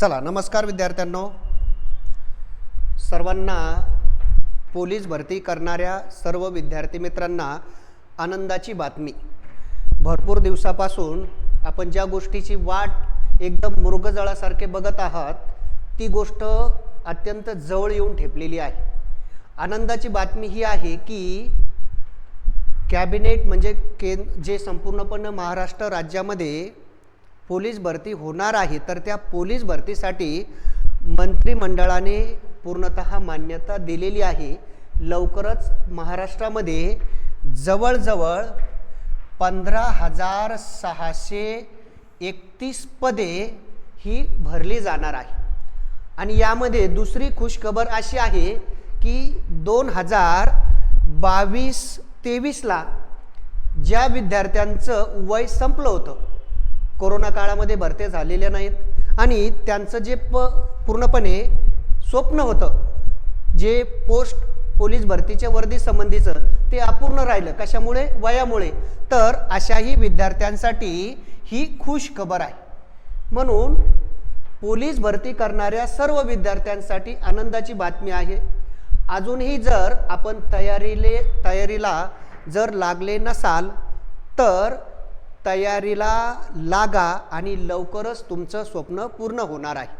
चला नमस्कार विद्यार्थ्यांनो. सर्वांना पोलीस भरती करणाऱ्या सर्व विद्यार्थी मित्रांना आनंदाची बातमी. भरपूर दिवसापासून आपण ज्या गोष्टीची वाट एकदम मृगजळासारखे बघत आहात ती गोष्ट अत्यंत जवळ येऊन ठेपलेली आहे. आनंदाची बातमी ही आहे की कॅबिनेट म्हणजे केंद्र जे संपूर्णपणे महाराष्ट्र राज्यामध्ये पोलीस भरती होणार आहे तर त्या पोलीस भरतीसाठी मंत्रिमंडळाने पूर्णत मान्यता दिलेली आहे. लवकरच महाराष्ट्रामध्ये जवळजवळ पंधरा हजार सहाशे एकतीस पदे ही भरली जाणार आहे. आणि यामध्ये दुसरी खुशखबर अशी आहे की दोन हजार बावीस तेवीसला ज्या विद्यार्थ्यांचं वय संपलं होतं कोरोना काळामध्ये भरते झालेल्या नाहीत. आणि त्यांचं जे प पूर्णपणे स्वप्न होतं जे पोस्ट पोलीस भरतीच्या वर्दी संबंधीचं ते अपूर्ण राहिलं. कशामुळे? वयामुळे. तर अशाही विद्यार्थ्यांसाठी ही खुश खबर आहे. म्हणून पोलीस भरती करणाऱ्या सर्व विद्यार्थ्यांसाठी आनंदाची बातमी आहे. अजूनही जर आपण तयारीले तयारीला जर लागले नसाल तर तयारीला लागा आणि लवकरच तुमचं स्वप्न पूर्ण होणार आहे.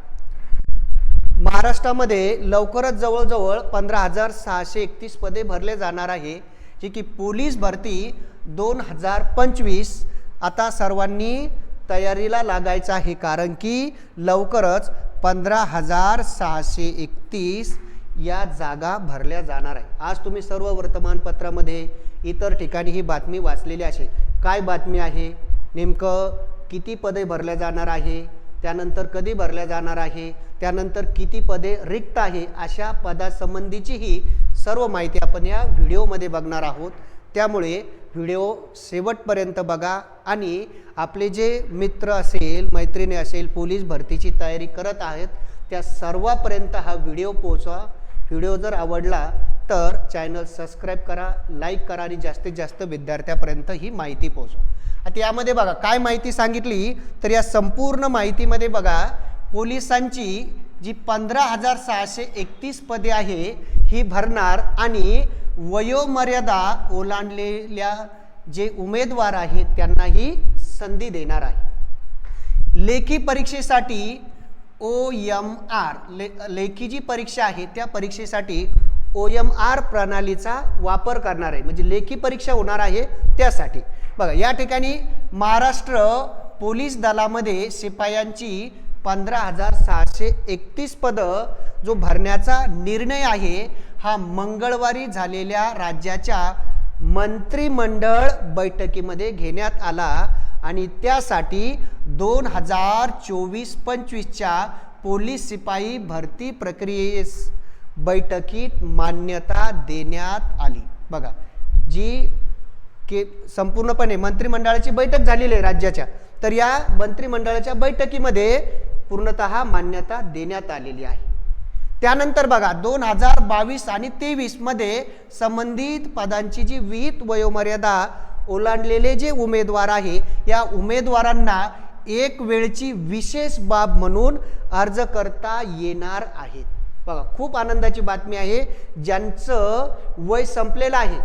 महाराष्ट्रामध्ये लवकरच जवळजवळ पंधरा हजार सहाशे एकतीस पदे भरले जाणार आहे जी की पोलीस भरती दोन हजार पंचवीस आता सर्वांनी तयारीला लागायचं आहे कारण की लवकरच पंधरा हजार सहाशे एकतीस या जागा भरल्या जाणार आहे. आज तुम्ही सर्व वर्तमानपत्रामध्ये इतर ठिकाणी ही बातमी वाचलेली असेल. काय बातमी आहे? नेमकं किती पदे भरल्या जाणार आहे? त्यानंतर कधी भरल्या जाणार आहे? त्यानंतर किती पदे रिक्त आहे? अशा पदासंबंधीचीही सर्व माहिती आपण या व्हिडिओमध्ये बघणार आहोत. त्यामुळे व्हिडिओ शेवटपर्यंत बघा आणि आपले जे मित्र असेल मैत्रिणी असेल पोलीस भरतीची तयारी करत आहेत त्या सर्वापर्यंत हा व्हिडिओ पोहोचवा व्हिडिओ जर आवडला तर चॅनल सबस्क्राईब करा लाईक करा आणि जास्तीत जास्त विद्यार्थ्यापर्यंत ही माहिती पोहोचवा. आता यामध्ये बघा काय माहिती सांगितली? तर या संपूर्ण माहितीमध्ये बघा पोलिसांची जी पंधरा हजार सहाशे एकतीस पदे आहे ही भरणार आणि वयोमर्यादा ओलांडलेल्या जे उमेदवार आहेत त्यांनाही संधी देणार आहे. लेखी परीक्षेसाठी ओ एम आर ले लेखी जी परीक्षा आहे त्या परीक्षेसाठी ओ एम आर प्रणालीचा वापर करणार आहे. म्हणजे लेखी परीक्षा होणार आहे त्यासाठी. बघा या ठिकाणी महाराष्ट्र पोलीस दलामध्ये शिपायांची पंधरा हजार सहाशे एकतीस पदं जो भरण्याचा निर्णय आहे हा मंगळवारी झालेल्या राज्याच्या मंत्रिमंडळ बैठकीमध्ये घेण्यात आला आणि त्यासाठी दोन हजार चोवीस पंचवीसच्या पोलीस शिपाई भरती प्रक्रियेस बैठकीत मान्यता देण्यात आली. बघा जी के संपूर्णपणे मंत्रिमंडळाची बैठक झालेली आहे राज्याच्या तर या मंत्रिमंडळाच्या बैठकीमध्ये पूर्णत मान्यता देण्यात आलेली आहे. त्यानंतर बघा दोन हजार बावीस आणि तेवीसमध्ये संबंधित पदांची जी विहित वयोमर्यादा ओलांडलेले जे उमेदवार आहे या उमेदवारांना एक वेळची विशेष बाब म्हणून अर्ज करता येणार आहेत. बघा खूप आनंदाची बातमी आहे ज्यांचं वय संपलेलं आहे.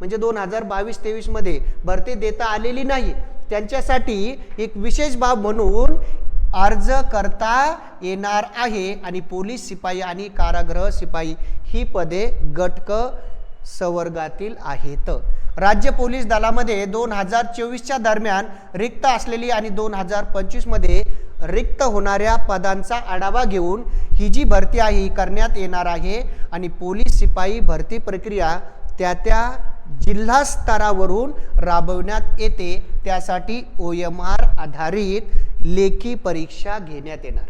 म्हणजे दोन हजार बावीस तेवीसमध्ये भरती देता आलेली नाही. त्यांच्यासाठी एक विशेष बाब म्हणून अर्ज करता येणार आहे आणि पोलीस शिपाई आणि कारागृह शिपाई ही पदे गटक संवर्गातील आहेत. राज्य पोलीस दलामध्ये दोन हजार चोवीसच्या दरम्यान रिक्त असलेली आणि दोन हजार पंचवीसमध्ये रिक्त होणाऱ्या पदांचा आढावा घेऊन ही जी भरती आहे ही करण्यात येणार आहे आणि पोलीस शिपाई भरती प्रक्रिया त्या त्या जिल्हा स्तरावरून राबवण्यात येते. त्यासाठी ओ एम आर आधारित लेखी परीक्षा घेण्यात येणार.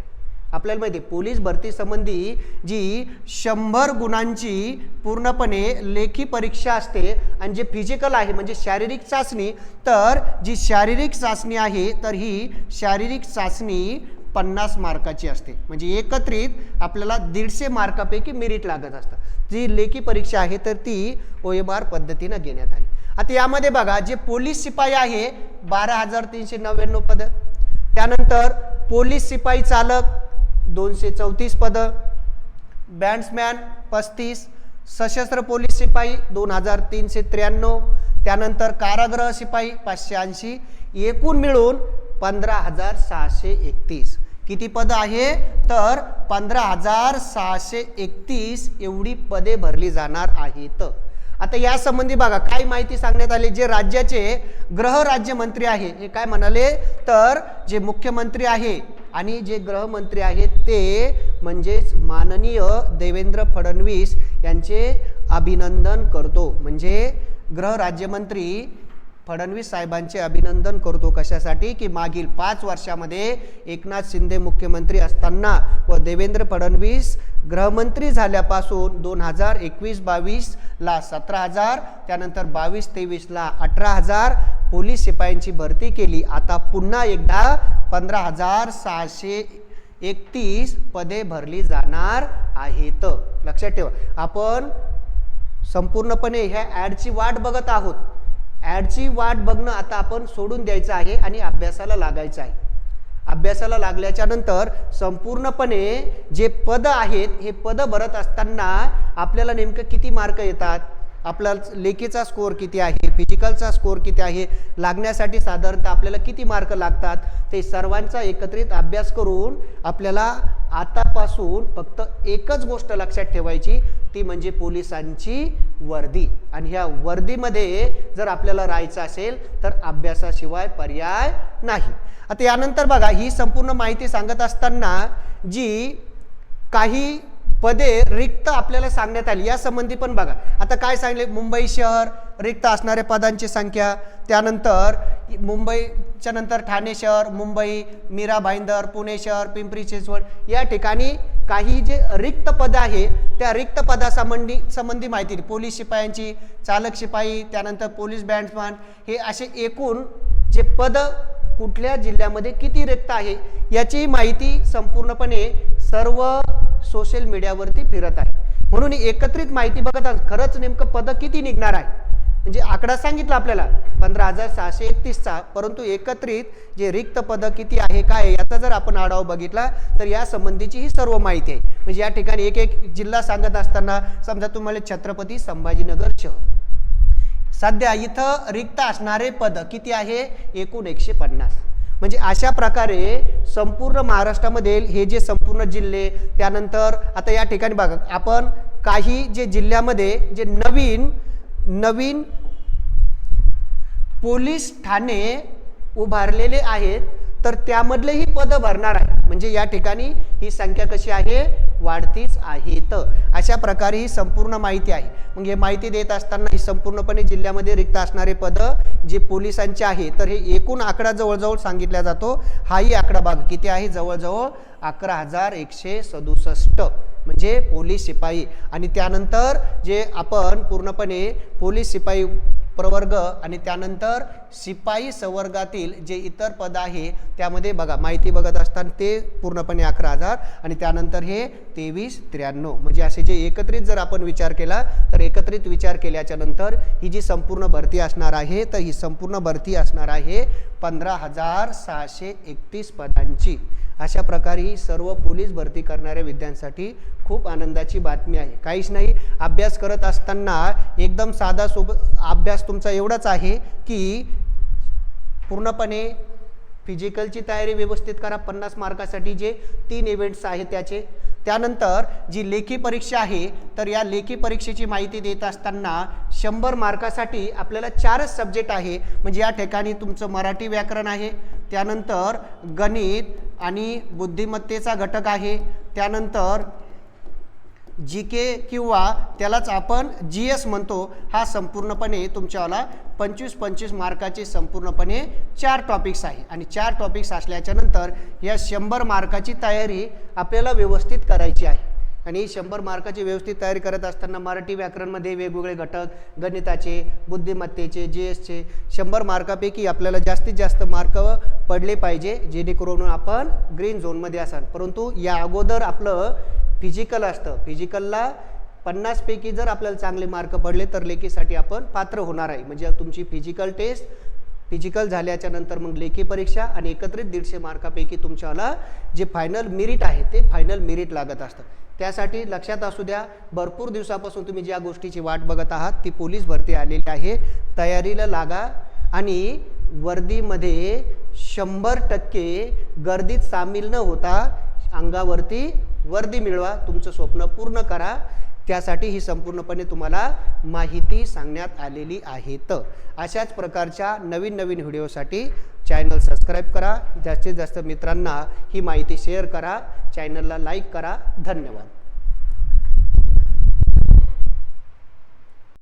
आपल्याला माहिती आहे पोलीस भरतीसंबंधी जी शंभर गुणांची पूर्णपणे लेखी परीक्षा असते आणि जे फिजिकल आहे म्हणजे शारीरिक चाचणी तर जी शारीरिक चाचणी आहे तर ही शारीरिक चाचणी पन्नास मार्काची असते. म्हणजे एकत्रित आपल्याला दीडशे मार्कापैकी मेरिट लागत असतं. जी लेखी परीक्षा आहे तर ती ओ एम आर पद्धतीनं घेण्यात आली. आता यामध्ये बघा जे पोलीस शिपाई आहे बारा हजार तीनशे नव्याण्णव पद. त्यानंतर पोलीस शिपाई चालक दोनशे चौतीस पदं. बँड्समॅन पस्तीस सशस्त्र पोलीस शिपाई दोन हजार तीनशे त्र्याण्णव. त्यानंतर कारागृह शिपाई पाचशे ऐंशी. एकूण मिळून पंधरा हजार सहाशे एकतीस. किती पदं आहे? तर पंधरा हजार सहाशे एकतीस एवढी पदे भरली जाणार आहेत. आता यासंबंधी बघा काय माहिती सांगण्यात आली जे राज्याचे गृह राज्यमंत्री आहे हे काय म्हणाले? तर जे मुख्यमंत्री आहे आणि जे गृहमंत्री आहेत ते म्हणजेच माननीय देवेंद्र फडणवीस यांचे अभिनंदन करतो. म्हणजे गृह राज्यमंत्री फडणवीस साहेबांचे अभिनंदन करतो कशासाठी? की मागील पाच वर्षामध्ये एकनाथ शिंदे मुख्यमंत्री असताना व देवेंद्र फडणवीस गृहमंत्री झाल्यापासून दोन हजार एकवीस बावीसला सतरा हजार त्यानंतर बावीस तेवीसला अठरा हजार पोलीस शिपायांची भरती केली. आता पुन्हा एकदा पंधरा हजार सहाशे एकतीस पदे भरली जाणार आहेत. लक्षात ठेवा. आपण संपूर्णपणे ह्या ॲडची वाट बघत आहोत. ॲडची वाट बघणं आता आपण सोडून द्यायचं आहे आणि अभ्यासाला लागायचं आहे. अभ्यासाला लागल्याच्या नंतर संपूर्णपणे जे पदं आहेत हे पदं भरत असताना आपल्याला नेमकं किती मार्क येतात? आपला लेखीचा स्कोअर किती आहे? फिजिकलचा स्कोअर किती आहे? लागण्यासाठी साधारणतः आपल्याला किती मार्क लागतात? ते सर्वांचा एकत्रित अभ्यास करून आपल्याला आतापासून फक्त एकच गोष्ट लक्षात ठेवायची ती म्हणजे पोलिसांची वर्दी. आणि ह्या वर्दीमध्ये जर आपल्याला राहायचं असेल तर अभ्यासाशिवाय पर्याय नाही. आता यानंतर बघा ही संपूर्ण माहिती सांगत असताना जी काही पदे रिक्त आपल्याला सांगण्यात आली या संबंधी पण बघा. आता काय सांगले? मुंबई शहर रिक्त असणाऱ्या पदांची संख्या. त्यानंतर मुंबईच्या नंतर ठाणे शहर मुंबई मीरा भाईंदर पुणे शहर पिंपरी चिंचवड या ठिकाणी काही जे रिक्त पद आहे त्या रिक्त पदासंबंधी संबंधी माहिती पोलीस शिपायांची चालक शिपाई त्यानंतर पोलीस बँड्समॅन हे असे एकूण जे पद कुठल्या जिल्ह्यामध्ये किती रिक्त आहे याची माहिती संपूर्णपणे सर्व सोशल मीडियावरती फिरत आहे. म्हणून एकत्रित माहिती बघत खरंच नेमकं पद किती निघणार आहे? म्हणजे आकडा सांगितला आपल्याला. पंधरा हजार सहाशे एकतीसचा. परंतु एकत्रित जे रिक्त पदं किती आहे काय याचा जर आपण आढावा बघितला तर या संबंधीची ही सर्व माहिती आहे. म्हणजे या ठिकाणी एक एक जिल्हा सांगत असताना समजा तुम्हाला छत्रपती संभाजीनगर शहर. सध्या इथं रिक्त असणारे पद किती आहे? एकूण एकशे पन्नास. म्हणजे अशा प्रकारे संपूर्ण महाराष्ट्रामधील हे जे संपूर्ण जिल्हे त्यानंतर आता या ठिकाणी बघा आपण काही जे जिल्ह्यामध्ये जे नवीन नवीन पोलीस ठाणे उभारलेले आहेत तर त्यामधलेही पदं भरणार आहे म्हणजे या ठिकाणी ही संख्या कशी आहे? वाढतीच आहेत. अशा प्रकारे ही संपूर्ण माहिती आहे. मग हे माहिती देत असताना ही संपूर्णपणे जिल्ह्यामध्ये रिक्त असणारे पदं जे पोलिसांचे आहे तर हे एकूण आकडा जवळजवळ सांगितला जातो. हाही आकडा भाग किती आहे? जवळजवळ अकरा हजार एकशे सदुसष्ट. म्हणजे पोलीस शिपाई. आणि त्यानंतर जे आपण पूर्णपणे पोलीस शिपाई प्रवर्ग आणि त्यानंतर शिपाई संवर्गातील जे इतर पद आहे त्यामध्ये बघा माहिती बघत असताना ते पूर्णपणे अकरा हजार. आणि त्यानंतर हे तेवीस त्र्याण्णव. म्हणजे असे जे एकत्रित जर आपण विचार केला तर एकत्रित विचार केल्याच्यानंतर ही जी संपूर्ण भरती असणार आहे तर ही संपूर्ण भरती असणार आहे पंधरा हजार सहाशे एकतीस पदांची. अशा प्रकारे ही सर्व पोलीस भरती करणाऱ्या विद्यांसाठी खूप आनंदाची बातमी आहे. काहीच नाही अभ्यास करत असताना एकदम साधा सोब अभ्यास तुमचा एवढाच आहे की पूर्णपणे फिजिकलची तयारी व्यवस्थित करा पन्नास मार्कासाठी जे तीन इव्हेंट्स आहेत त्याचे. त्यानंतर जी लेखी परीक्षा आहे तर या लेखी परीक्षेची माहिती देत असताना शंभर मार्कासाठी आपल्याला चारच सब्जेक्ट आहे. म्हणजे या ठिकाणी तुमचं मराठी व्याकरण आहे. त्यानंतर गणित आणि बुद्धिमत्तेचा घटक आहे. त्यानंतर जी के किंवा त्यालाच आपण जी एस म्हणतो. हा संपूर्णपणे तुमच्यावाला पंचवीस पंचवीस मार्काचे संपूर्णपणे चार टॉपिक्स आहे. आणि चार टॉपिक्स असल्याच्यानंतर या शंभर मार्काची तयारी आपल्याला व्यवस्थित करायची आहे. आणि शंभर मार्काची व्यवस्थित तयारी करत असताना मराठी व्याकरणमध्ये वेगवेगळे घटक गणिताचे बुद्धिमत्तेचे जी एसचे शंभर मार्कापैकी आपल्याला जास्तीत जास्त मार्क पडले पाहिजे जेणेकरून आपण ग्रीन झोनमध्ये असाल. परंतु या अगोदर आपलं फिजिकल असतं. फिजिकलला पन्नासपैकी जर आपल्याला चांगले मार्क पडले तर लेखीसाठी आपण पात्र होणार आहे. म्हणजे तुमची फिजिकल टेस्ट फिजिकल झाल्याच्यानंतर मग लेखी परीक्षा आणि एकत्रित दीडशे मार्कापैकी तुमच्याला जे फायनल मेरिट आहे ते फायनल मेरिट लागत असतं. त्यासाठी लक्षात असू द्या भरपूर दिवसापासून तुम्ही ज्या गोष्टीची वाट बघत आहात ती पोलीस भरती आलेली आहे. तयारीला लागा आणि वर्दीमध्ये शंभर टक्के गर्दीत सामील न होता अंगावरती वर्दी मिळवा तुमचं स्वप्न पूर्ण करा. त्यासाठी ही संपूर्णपणे तुम्हाला माहिती सांगण्यात आलेली आहे तर अशाच प्रकारच्या नवीन नवीन व्हिडिओसाठी चॅनल सबस्क्राईब करा. जास्तीत जास्त मित्रांना ही माहिती शेअर करा. चॅनलला लाईक करा. धन्यवाद.